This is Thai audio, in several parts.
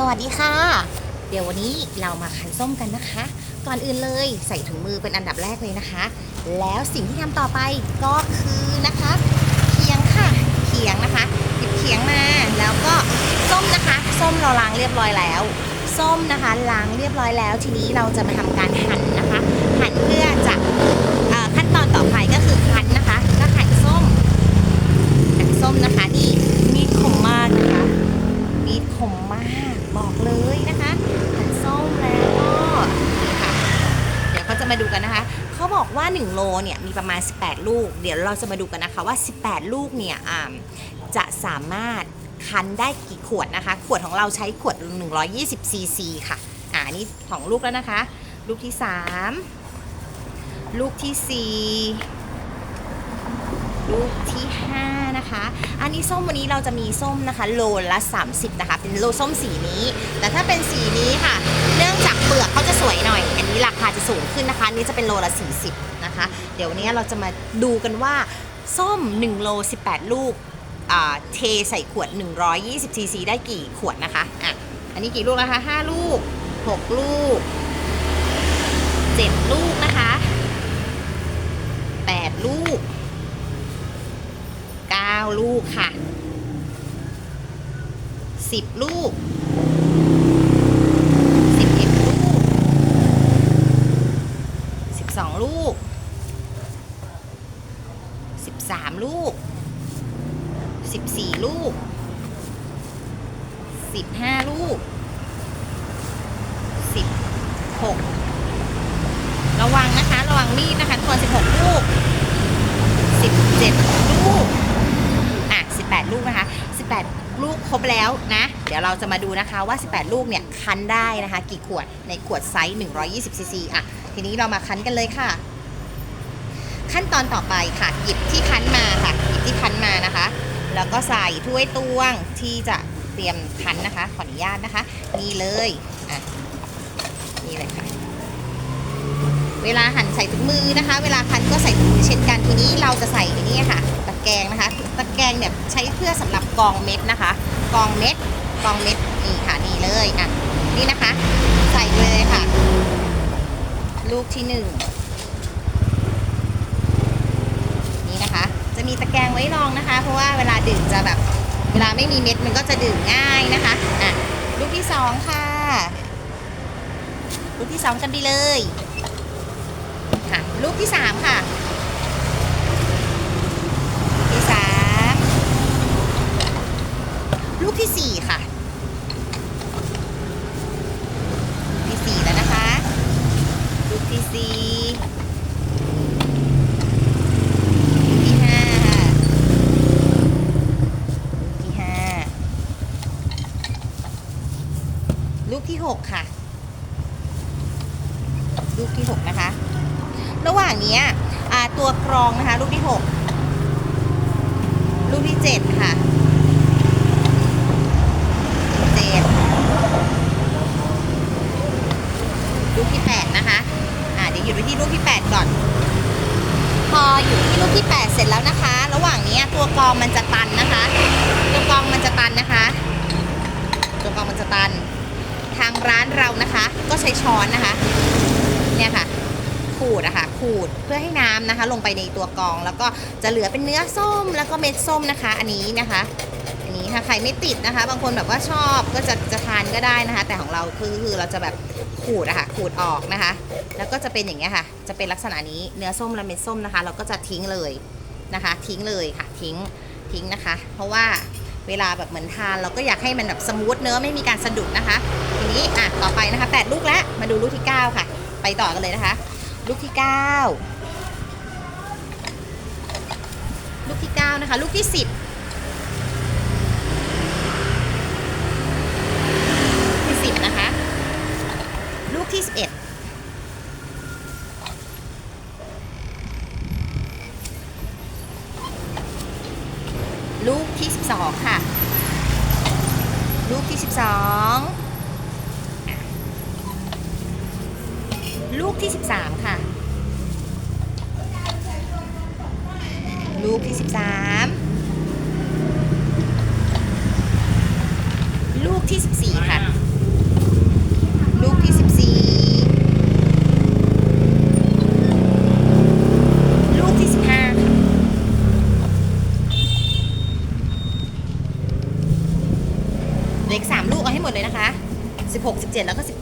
สวัสดีค่ะ เดี๋ยววันนี้เรามาคั้นส้มกันนะคะ ก่อนอื่นเลยใส่ถุงมือเป็นอันดับแรกเลยนะคะ แล้วสิ่งที่ทำต่อไปก็คือนะคะเขียงค่ะเขียงนะคะหยิบเขียงมาแล้วก็ส้มนะคะ ส้มเราล้างเรียบร้อยแล้ว ส้มนะคะล้างเรียบร้อยแล้ว ทีนี้เราจะมาทำการหั่นนะคะหั่นเพื่อจะขั้นตอนต่อไปก็คือคั้นนะคะก็หั่นส้มหั่นส้มนะคะนี่มีดคมมากนะคะมีดคมมาก บอกเลยนะคะหันส้มแล้วก็นี่ค่ะเดี๋ยวเขาจะมาดูกันนะคะเขาบอกว่า 1 โลเนี่ยมีประมาณ 18 ลูก เดี๋ยวเราจะมาดูกันนะคะว่า 18 ลูกเนี่ยจะสามารถคั้นได้กี่ขวดนะคะ ขวดของเราใช้ขวด 120ซีซีค่ะอ่านี่ของลูกแล้วนะคะ ลูกที่ 3 ลูกที่ 4 ลูกที่ นะคะ อันนี้ส้มวันนี้เราจะมีส้มนะคะ โลละ 30 นะคะ เป็นโลส้มสีนี้ แต่ถ้าเป็นสีนี้ค่ะ เนื่องจากเปลือกเขาจะสวยหน่อย อันนี้ราคาจะสูงขึ้นนะคะนนี้จะเป็นโลละ 40 นะคะ เดี๋ยววันนี้เราจะมาดูกันว่าส้ม 1 โล 18 ลูกเทใส่ขวด 120ซีซีได้กี่ขวดนะคะอะอันนี้กี่ลูกนะคะ 5 ลูก 6 ลูก 7 ลูกนะคะ 8 ลูก 9 ลูกค่ะ 10 ลูก 11 ลูก 12 ลูก 13 ลูก 14 ลูก 15 ลูก 16ระวังนะคะ ระวังมีดนะคะทวน16 ลูก 17 ลูก 18 ลูกนะคะ 18 ลูกครบแล้วนะ เดี๋ยวเราจะมาดูนะคะว่า 18 ลูกเนี่ยคั้นได้นะคะ กี่ขวดในขวดไซส์120ซีซีอะทีนี้เรามาคั้นกันเลยค่ะ ขั้นตอนต่อไปค่ะหยิบที่คั้นมาค่ะหยิบที่คั้นมานะคะ แล้วก็ใส่ถ้วยตวงที่จะเตรียมคั้นนะคะ ขออนุญาตนะคะ นี่เลยอะนี่เลยค่ะเวลาหั่นใส่ถุงมือนะคะ เวลาคั้นก็ใส่ถุงมือเช่นกันทีนี้เราจะใส่อันนี้ค่ะ แกรงนะคะ ตะแกรงเนี่ยใช้เพื่อสำหรับกองเม็ดนะคะ กองเม็ดกองเม็ดนี่ค่ะนี่เลยอะนี่นะคะ ใส่เลยค่ะ ลูกที่หนึ่งนี่นะคะ จะมีตะแกรงไว้รองนะคะ เพราะว่าเวลาดื่มจะแบบ เวลาไม่มีเม็ดมันก็จะดื่มง่ายนะคะอะลูกที่สองค่ะ ลูกที่สองกันไปเลยค่ะ ลูกที่สามค่ะ ลูกที่สาม ลูกที่สี่ค่ะลูกที่สี่แล้วนะคะ ลูกที่สี่ลูกที่ห้าค่ะลูกที่ห้าลูกที่หกค่ะ ลูกที่หกนะคะ ระหว่างเนี้ยอ่าตัวกรองนะคะ ลูกที่หกลูกที่เจ็ดค่ะ 8 นะคะ อ่าเดี๋ยวอยู่ที่ลูกที่ 8 ก่อน พออยู่ที่ลูกที่ 8 เสร็จแล้วนะคะ ระหว่างนี้ตัวกองมันจะตันนะคะ ตัวกองมันจะตันนะคะ ตัวกองมันจะตัน ทางร้านเรานะคะ ก็ใช้ช้อนนะคะ เนี่ยค่ะ ขูดนะคะ ขูดเพื่อให้น้ำนะคะ ลงไปในตัวกอง แล้วก็จะเหลือเป็นเนื้อส้มแล้วก็เม็ดส้มนะคะ อันนี้นะคะ นี้ค่ะใครไม่ติดนะคะ บางคนแบบว่าชอบก็จะจะทานก็ได้นะคะ แต่ของเราคือคือเราจะแบบขูดอะค่ะขูดออกนะคะ แล้วก็จะเป็นอย่างเงี้ยค่ะ จะเป็นลักษณะนี้เนื้อส้มและเม็ดส้มนะคะ เราก็จะทิ้งเลยนะคะ ทิ้งเลยค่ะ ทิ้งทิ้งนะคะ เพราะว่าเวลาแบบเหมือนทานเราก็อยากให้มันแบบสมูทเนื้อไม่มีการสะดุดนะคะ ทีนี้อะต่อไปนะคะแปดลูกแล้วมาดูลูกที่ 9 ค่ะ ไปต่อกันเลยนะคะ ลูกที่ 9 ลูกที่ 9 นะคะ ลูกที่ 10 ลูกที่ 13 ค่ะ ลูกที่ 13 ลูกที่ 14 ค่ะ ลูกที่ 14 ลูกที่ 15 เหล็ก3ลูกเอาให้หมดเลยนะคะ 16 17 แล้วก็ 18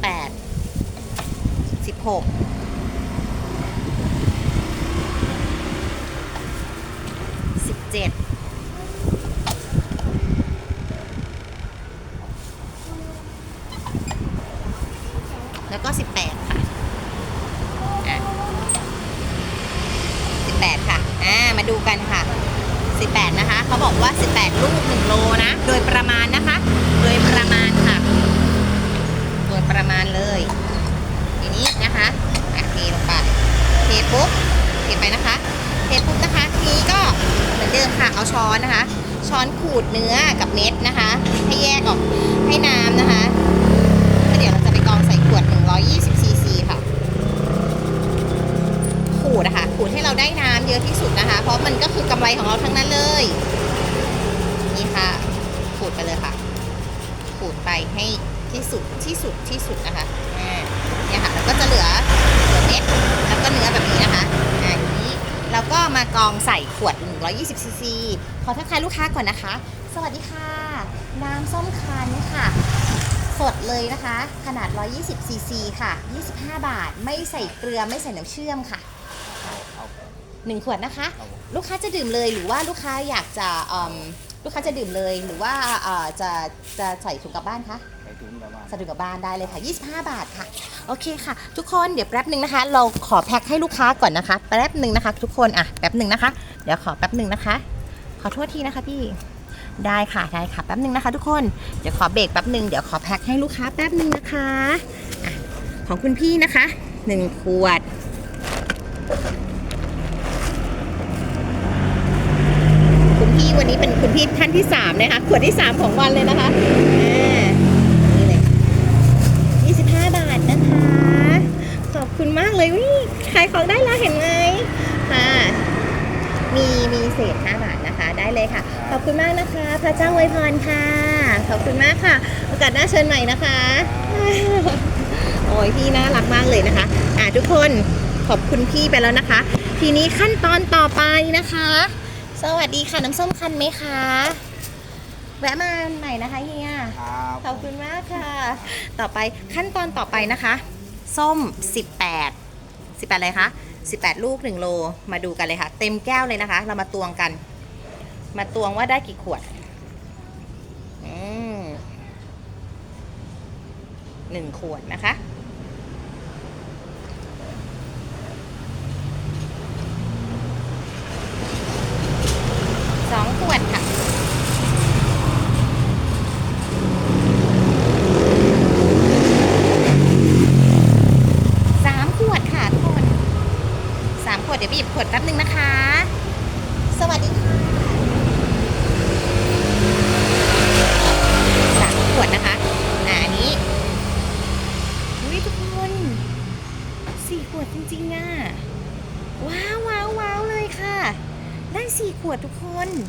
หกสิบเจ็ดแล้วก็สิบแปดค่ะสิบแปดค่ะ อ่า มาดูกันค่ะ18นะคะเขาบอกว่า18ลูก1โลนะ โดยประมาณนะคะ โดยประมาณค่ะ โดยประมาณเลย ทีนี้นะคะอะเทลงไปเทปุ๊บเทไปนะคะเทปุ๊บนะคะทีนี้ก็เหมือนเดิมค่ะเอาช้อนนะคะ ช้อนขูดเนื้อกับเม็ดนะคะ ให้แยกออกให้น้ำนะคะแล้วเดี๋ยวเราจะไปกรองใส่ขวด 120ซีซีค่ะขูดนะคะขูดให้เราได้น้ำเยอะที่สุดนะคะ เพราะมันก็คือกำไรของเราทั้งนั้นเลยนี่ค่ะขูดไปเลยค่ะขูดไปให้ที่สุดที่สุดที่สุดนะคะ องใส่ขวด 120ซีซีขอทักทายลูกค้าก่อนนะคะ สวัสดีค่ะ น้ำส้มคันค่ะ สดเลยนะคะ ขนาด 120ซีซีค่ะ 25 บาท ไม่ใส่เกลือ ไม่ใส่น้ำเชื่อมค่ะหนึ่งขวดนะคะ ลูกค้าจะดื่มเลยหรือว่าลูกค้าอยากจะลูกค้าจะดื่มเลยหรือว่าจะจะใส่ถุงกลับบ้านคะ ส่ถุงแบบว่าใส่ถุงกลับบ้านได้เลยค่ะ 25 บาทค่ะ โอเคค่ะ ทุกคนเดี๋ยวแป๊บหนึ่งนะคะ เราขอแพ็คให้ลูกค้าก่อนนะคะ แป๊บหนึ่งนะคะ ทุกคนอะแป๊บหนึ่งนะคะ เดี๋ยวขอแป๊บหนึ่งนะคะ ขอโทษทีนะคะพี่ได้ค่ะได้ค่ะแป๊บหนึ่งนะคะ ทุกคนเดี๋ยวขอเบรกแป๊บหนึ่งเดี๋ยวขอแพ็คให้ลูกค้าแป๊บหนึ่งนะคะอะของคุณพี่นะคะหนึ่งขวดคุณพี่วันนี้เป็นคุณพี่ท่านที่สามนะคะขวดที่สามของวันเลยนะคะอ่านี่เลย25 บาทนะคะ ขอบคุณมากเลยวิขายของได้แล้วเห็นไหมค่ะ มีมีเศษ5บาทนะคะ ได้เลยค่ะ ขอบคุณมากนะคะ พ ระเจ้าอวยพรค่ะ ขอบคุณมากค่ะ โอกาสหน้าเชิญใหม่นะคะ โอ้ยพี่น่ารักมากเลยนะคะ อะทุกคนขอบคุณพี่ไปแล้วนะคะ ทีนี้ขั้นตอนต่อไปนะคะ สวัสดีค่ะน้ำส้มคันไหมคะ แวะมาใหม่นะคะเฮียครับขอบคุณมากค่ะ ต่อไปขั้นตอนต่อไปนะคะ ส้ม 18 18อะไรคะ18 ลูก 1 โล มาดูกันเลยค่ะ เต็มแก้วเลยนะคะ เรามาตวงกัน มาตวงว่าได้กี่ขวด 1 ขวดนะคะ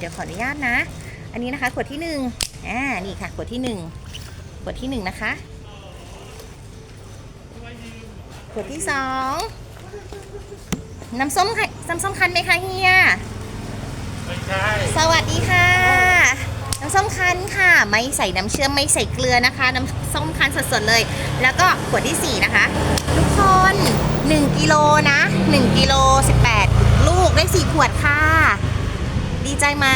ดี๋ยวขออนุญาตนะ อันนี้นะคะขวดที่หนึ่งอ่า นี่ค่ะขวดที่หนึ่งขวดที่หนึ่งนะคะ ขวดที่สองน้ำส้มค่ะน้ำส้มคันไหมคะเฮีย ไม่ใช่ สวัสดีค่ะ น้ำส้มคั้นค่ะ ไม่ใส่น้ำเชื่อมไม่ใส่เกลือนะคะ น้ำส้มคั้นสดๆเลย แล้วก็ขวดที่4นะคะ ทุกคน 1กิโลนะ 1กิโล18 ลูกได้ 4 ขวดค่ะ ดีใจไหม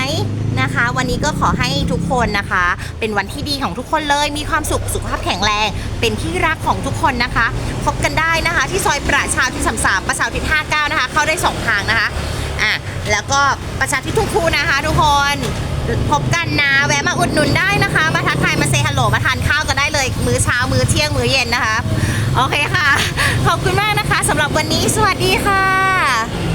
นะคะ วันนี้ก็ขอให้ทุกคนนะคะ เป็นวันที่ดีของทุกคนเลยมีความสุขสุขภาพแข็งแรง เป็นที่รักของทุกคนนะคะพบกันได้นะคะ ที่ซอยประชาที่สามสามประชาที่59นะคะ เข้าได้สองทางนะคะอะแล้วก็ประชาที่ทุ่งคูนะคะ ทุกคนพบกันนะแวะมาอุดหนุนได้นะคะมาทักทายมาเซฮัลโหลมาทานข้าวกันได้เลย มื้อเช้ามื้อเที่ยงมื้อเย็นนะคะโอเคค่ะ ขอบคุณมากนะคะสำหรับวันนี้สวัสดีค่ะ